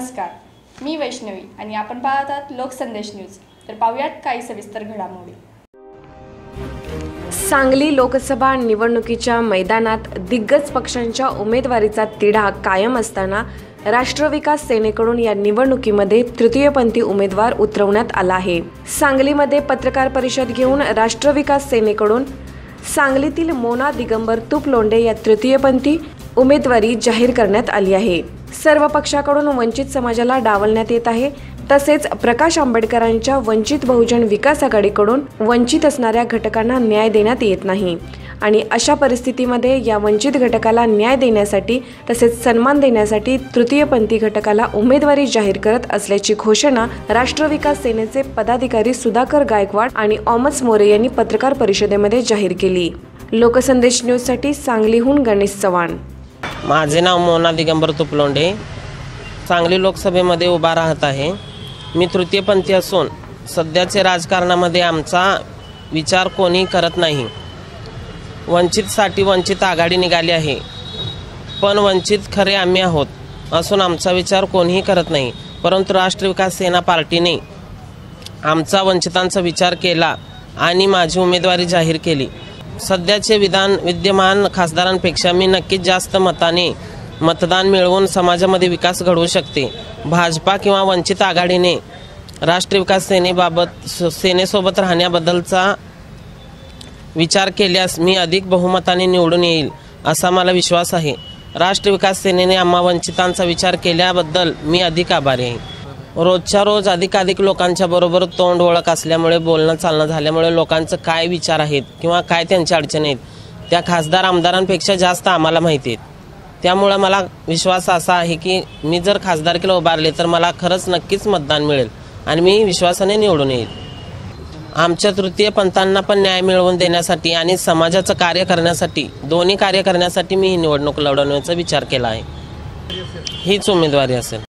नमस्कार मी वैष्णवी आणि आपण पाहत आहात लोकसंदेश न्यूज. तर पाहूयात काही सविस्तर घडामोडी. सांगली लोकसभा निवडणुकीच्या मैदानात दिग्गज पक्षांच्या उमेदवारीचा तिढा कायम असताना राष्ट्रविकास सेनेकडून या निवडणुकीमध्ये तृतीयपंथी उमेदवार उतरवण्यात आला आहे. सांगलीमध्ये पत्रकार परिषद घेऊन राष्ट्रविकास सेनेकडून सांगलीतील मोना दिगंबर तुपलोंडे या तृतीयपंथी उमेदवारी जाहीर करण्यात आली आहे. सर्व पक्षाकडून वंचित समाजाला डावलण्यात येत आहे. तसेच प्रकाश आंबेडकरांच्या वंचित बहुजन विकास आघाडीकडून वंचित असणाऱ्या घटकांना न्याय देण्यात येत नाही. आणि अशा परिस्थितीमध्ये या वंचित घटकाला न्याय देण्यासाठी तसेच सन्मान देण्यासाठी तृतीयपंथी घटकाला उमेदवारी जाहीर करत असल्याची घोषणा राष्ट्रविकास सेनेचे पदाधिकारी सुधाकर गायकवाड आणि ऑमस मोरे यांनी पत्रकार परिषदेमध्ये जाहीर केली. लोकसंदेश न्यूजसाठी सांगलीहून गणेश चव्हाण. माझे नाव मोना दिगंबर तुपलोंडे. सांगली लोकसभेमध्ये उभा राहत आहे. मी तृतीयपंथी असून सध्याचे राजकारणामध्ये आमचा विचार कोणी करत नाही. वंचितसाठी वंचित आघाडी निघाली आहे. पण वंचित खरे आम्ही आहोत असून आमचा विचार कोणीही करत नाही परंतु राष्ट्र विकास सेना पार्टीने आमचा वंचितांचा विचार केला आणि माझी उमेदवारी जाहीर केली. सध्याचे विधान विद्यमान खासदारांपेक्षा मी नक्कीच जास्त मताने मतदान मिळवून समाजामध्ये विकास घडवू शकते. भाजपा किंवा वंचित आघाडीने राष्ट्रीय विकास सेनेबाबत स- सेनेसोबत राहण्याबद्दलचा विचार केल्यास मी अधिक बहुमताने निवडून येईल असा मला विश्वास आहे. राष्ट्र विकास सेनेने आम्हा वंचितांचा विचार केल्याबद्दल मी अधिक आभारी आहे. रोजच्या रोज अधिकाधिक लोकांच्या बरोबर तोंड ओळख असल्यामुळे बोलणं चालणं झाल्यामुळे लोकांचं काय विचार आहेत किंवा काय त्यांच्या अडचणी आहेत त्या खासदार आमदारांपेक्षा जास्त आम्हाला माहिती आहेत. त्यामुळं मला विश्वास असा आहे की मी जर खासदारकीला उभारले तर मला खरंच नक्कीच मतदान मिळेल आणि मी विश्वासाने निवडून येईल. आमच्या तृतीय पंथांना पण न्याय मिळवून देण्यासाठी आणि समाजाचं कार्य करण्यासाठी दोन्ही कार्य करण्यासाठी मी ही निवडणूक लढवण्याचा विचार केला आहे. हीच उमेदवारी असेल.